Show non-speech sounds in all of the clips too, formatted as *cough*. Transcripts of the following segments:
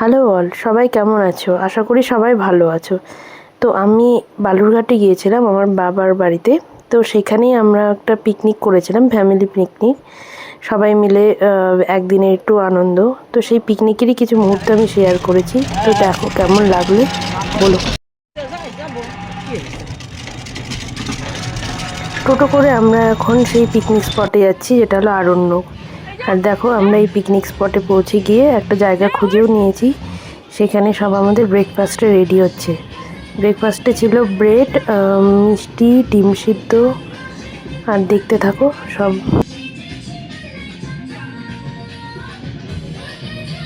Hello all সবাই কেমন আছো আশা করি সবাই ভালো আছো তো আমি বালুরঘাটে গিয়েছিলাম আমার বাবার বাড়িতে তো সেখানেই আমরা একটা পিকনিক করেছিলাম ফ্যামিলি পিকনিক সবাই মিলে একদিনে একটু আনন্দ তো সেই পিকনিকেরই কিছু মুহূর্ত আমি শেয়ার করেছি তো দেখো কেমন লাগলো বলো টোটো করে আমরা এখন সেই পিকনিক স্পটে যাচ্ছি যেটা হলো আরণ্যক আর দেখো আমরা এই পিকনিক স্পটে পৌঁছে গিয়ে একটা জায়গা খুঁজেও নিয়েছি সেখানে সব আমাদের ব্রেকফাস্টে রেডি হচ্ছে ব্রেকফাস্টে ছিল ব্রেড মিষ্টি ডিম সিদ্ধ আর দেখতে থাকো সব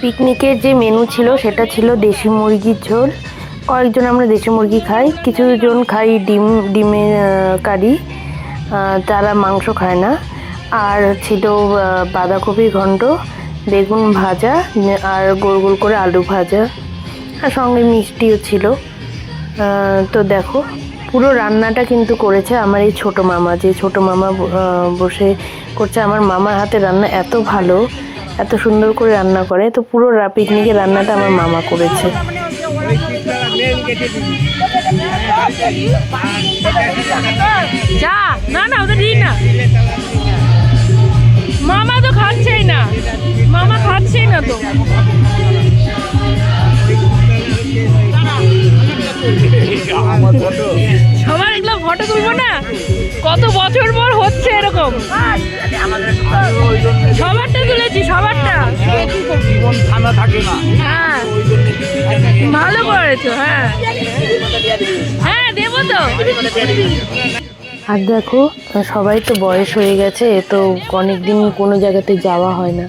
পিকনিকের যে মেনু ছিল সেটা ছিল দেশি মুরগির ঝোল কয়েকজন আমরা দেশি মুরগি খাই কিছুজন খাই ডিম ডিমের কারি তারা মাংস খায় না আর ছিল বাঁধাকপি ঘণ্ট বেগুন ভাজা আর গোল গোল করে আলু ভাজা আর সঙ্গে মিষ্টিও ছিল তো দেখো পুরো রান্নাটা কিন্তু করেছে আমার এই ছোটো মামা যে ছোট মামা বসে করছে আমার মামার হাতে রান্না এত ভালো এত সুন্দর করে রান্না করে তো পুরো পিকনিকের রান্নাটা আমার মামা করেছে না না ওদের না মামা তো খাচ্ছেই না মামা খাচ্ছেই না তো সবার এগুলো ফটো তুলবো না কত বছর পর হচ্ছে এরকম সবারটা তুলেছি সবারটা হ্যাঁ। ভালো করেছো হ্যাঁ হ্যাঁ দেবো তো আর দেখো সবাই তো বয়স হয়ে গেছে তো অনেক দিন কোনো জায়গাতে যাওয়া হয় না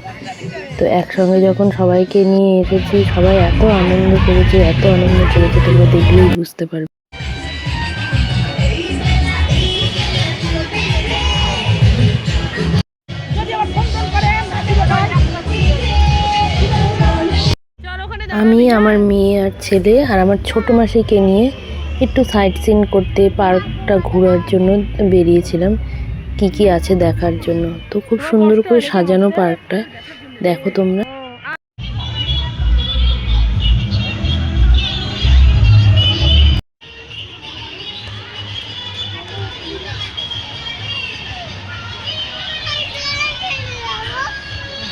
তো একসঙ্গে যখন সবাইকে নিয়ে এসেছি সবাই এত আনন্দ করেছে এত আনন্দ করেছে তোমরা দেখলেই বুঝতে পারবে আমি আমার মেয়ে আর ছেলে আর আমার ছোট মাসিকে নিয়ে একটু সাইট সিন করতে পার্কটা ঘোরার জন্য বেরিয়েছিলাম কি কি আছে দেখার জন্য তো খুব সুন্দর করে সাজানো পার্কটা দেখো তোমরা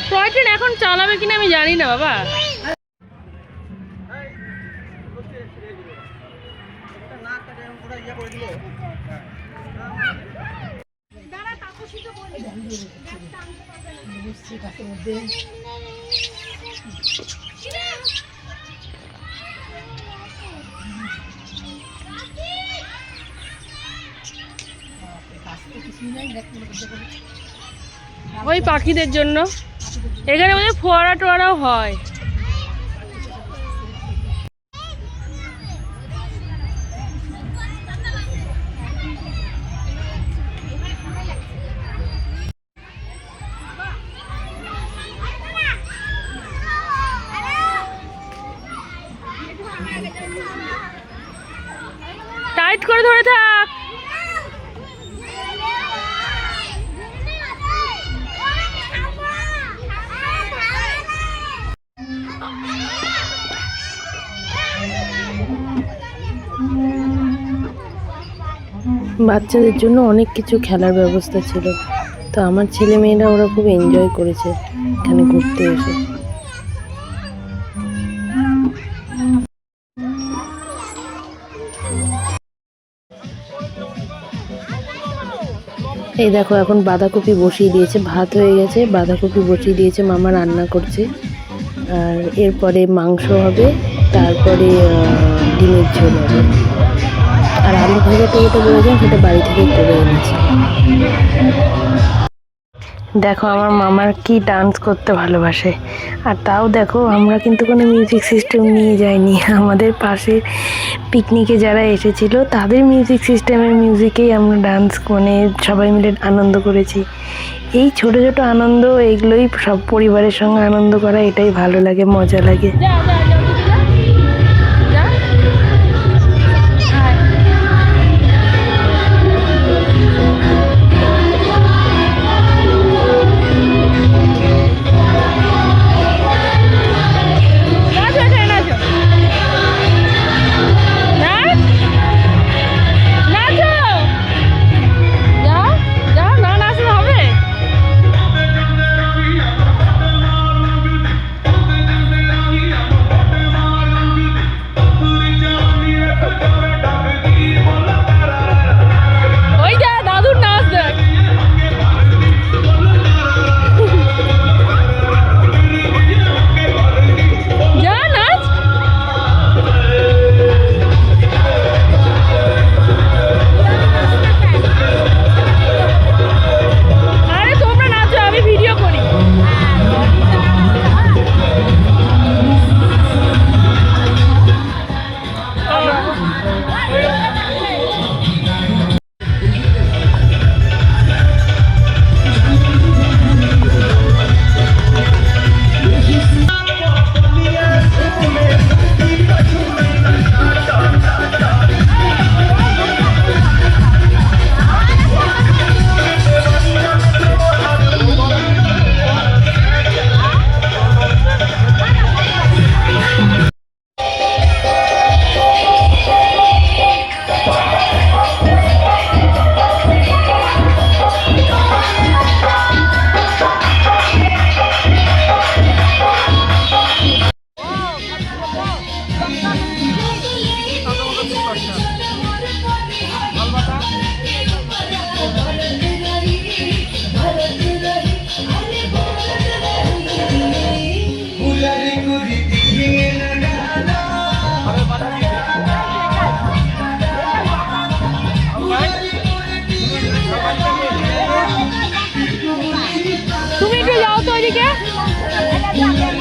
টয় ট্রেন এখন চালাবে কিনা আমি জানি না বাবা ওই পাখিদের জন্য এখানে বোধহয় ফোয়ারা টোয়ারাও হয় বাচ্চাদের জন্য অনেক কিছু খেলার ব্যবস্থা ছিল তো আমার ছেলে মেয়েরা ওরা খুব এনজয় করেছে এখানে ঘুরতে এসে এই দেখো এখন বাঁধাকপি বসিয়ে দিয়েছে ভাত হয়ে গেছে বাঁধাকপি বসিয়ে দিয়েছে মামা রান্না করছে আর এরপরে মাংস হবে তারপরে ডিমের ঝোল হবে আর আলু ভাজাটা যেটা বলেছিলাম সেটা বাড়ি থেকে করে এনেছি দেখো আমার মামার কি ডান্স করতে ভালোবাসে আর তাও দেখো আমরা কিন্তু কোনো মিউজিক সিস্টেম নিয়ে যাইনি আমাদের পাশে পিকনিকে যারা এসেছিল তাদের মিউজিক সিস্টেমের মিউজিকেই আমরা ডান্স মানে সবাই মিলে আনন্দ করেছি এই ছোট ছোট আনন্দ এগুলোই সব পরিবারের সঙ্গে আনন্দ করা এটাই ভালো লাগে মজা লাগে 姐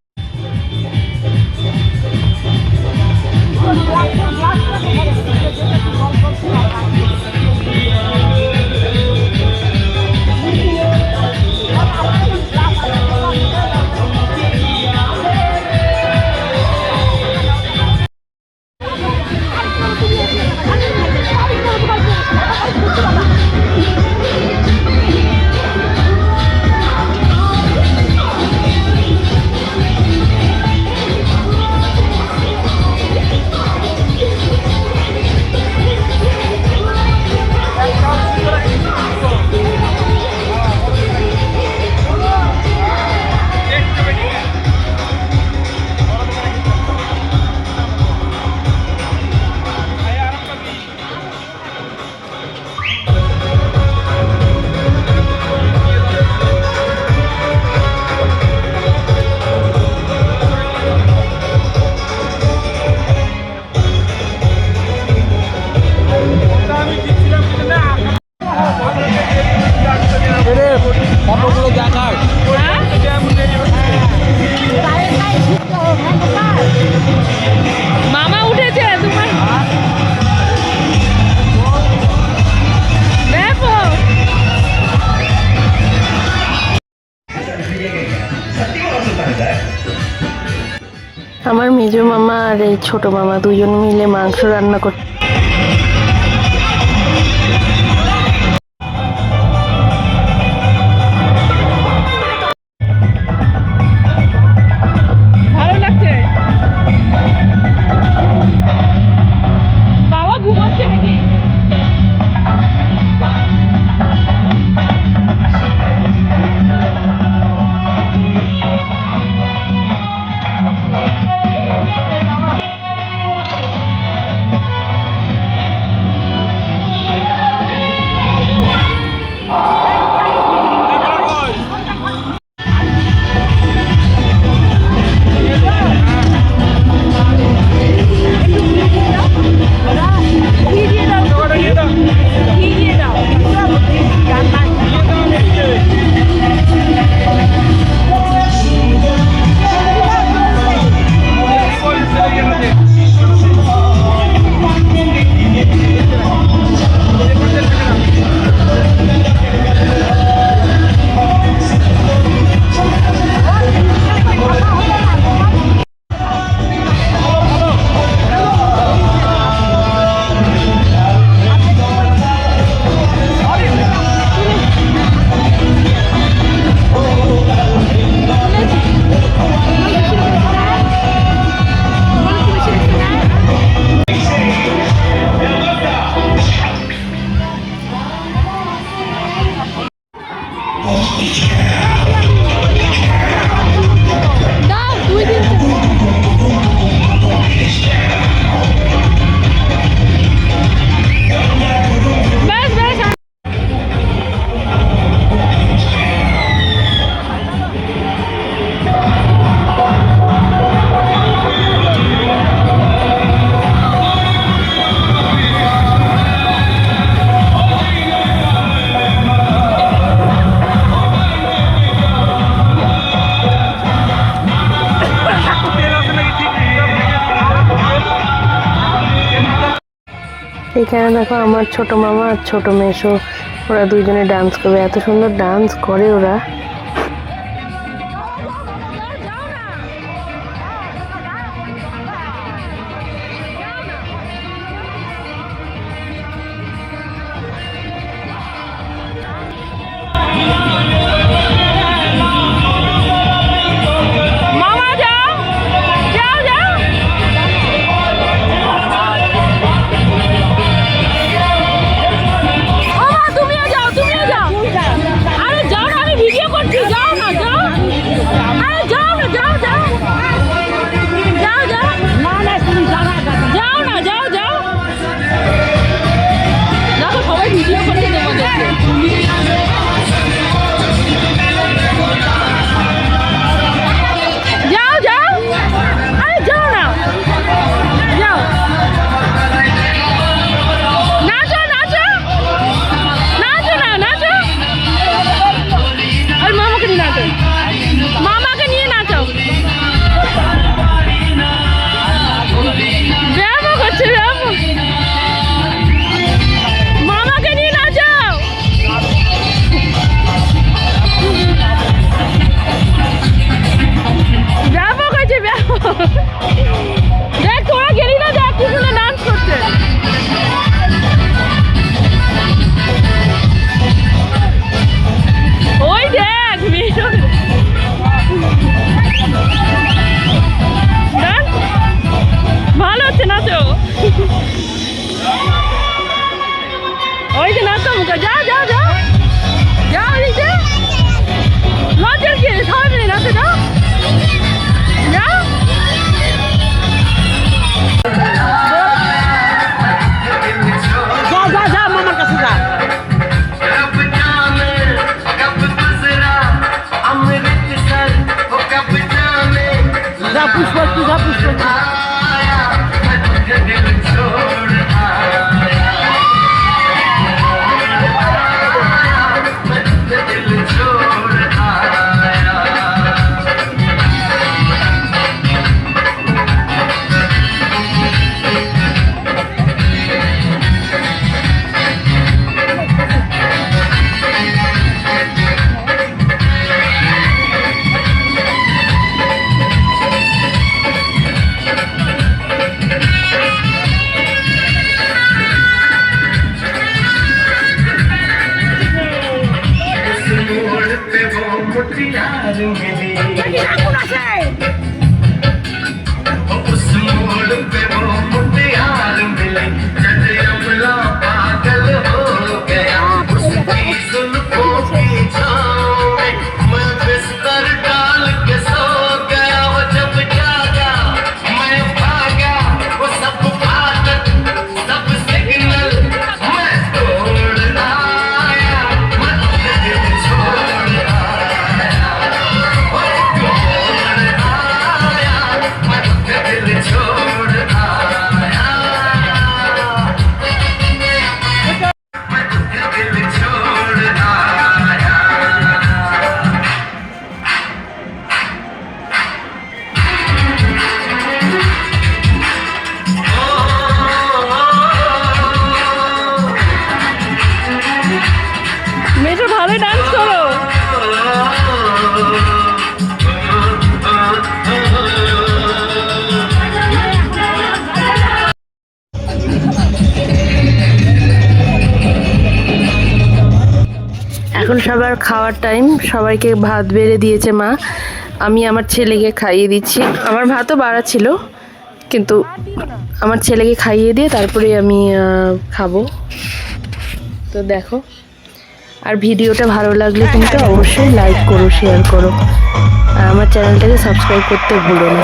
মেজো মামা আর এই ছোট মামা দুজন মিলে মাংস রান্না করতে এখানে দেখো আমার ছোট মামা আর ছোট মেয়েসো ওরা দুইজনে ডান্স করবে এত সুন্দর ডান্স করে ওরা সবার খাওয়ার টাইম সবাইকে ভাত বেড়ে দিয়েছে মা আমি আমার ছেলেকে খাইয়ে দিচ্ছি আমার ভাতও বাড়া ছিল কিন্তু আমার ছেলেকে খাইয়ে দিয়ে তারপরে আমি খাবো তো দেখো আর ভিডিওটা ভালো লাগলে কিন্তু অবশ্যই লাইক করো শেয়ার করো আর আমার চ্যানেলটাকে সাবস্ক্রাইব করতে ভুলো না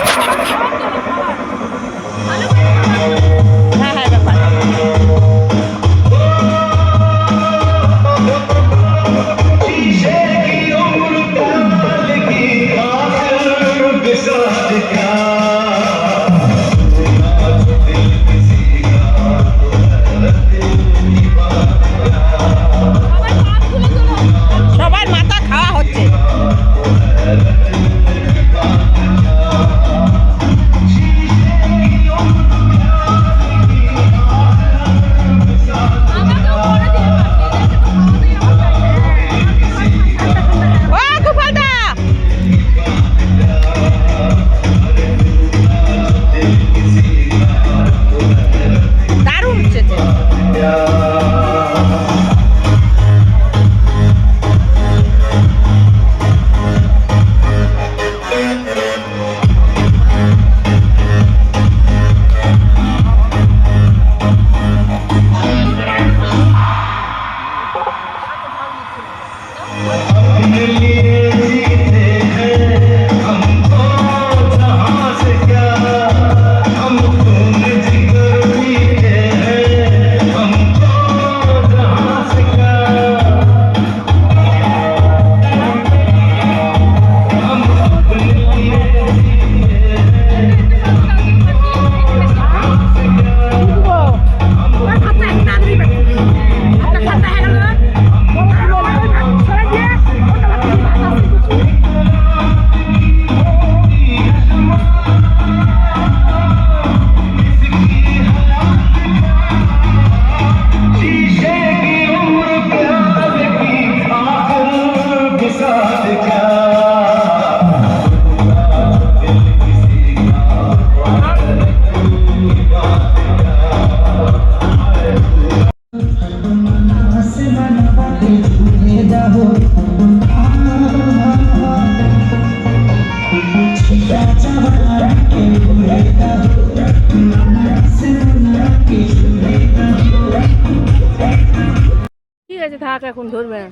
কাট এখন ধরবে না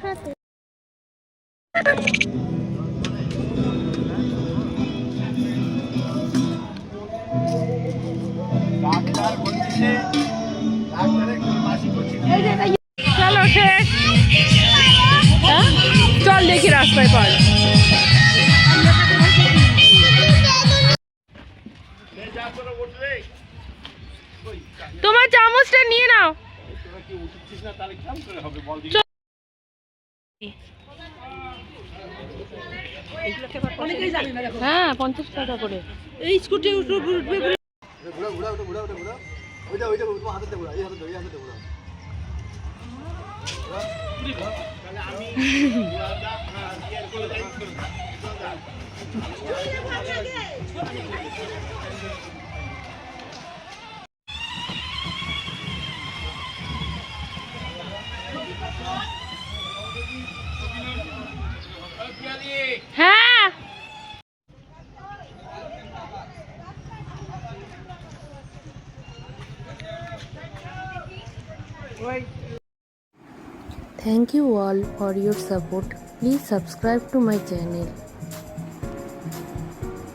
সাথে টাকা করে এই স্কুটি উঠবে আমি *laughs* Thank you all for your support. Please subscribe to my channel.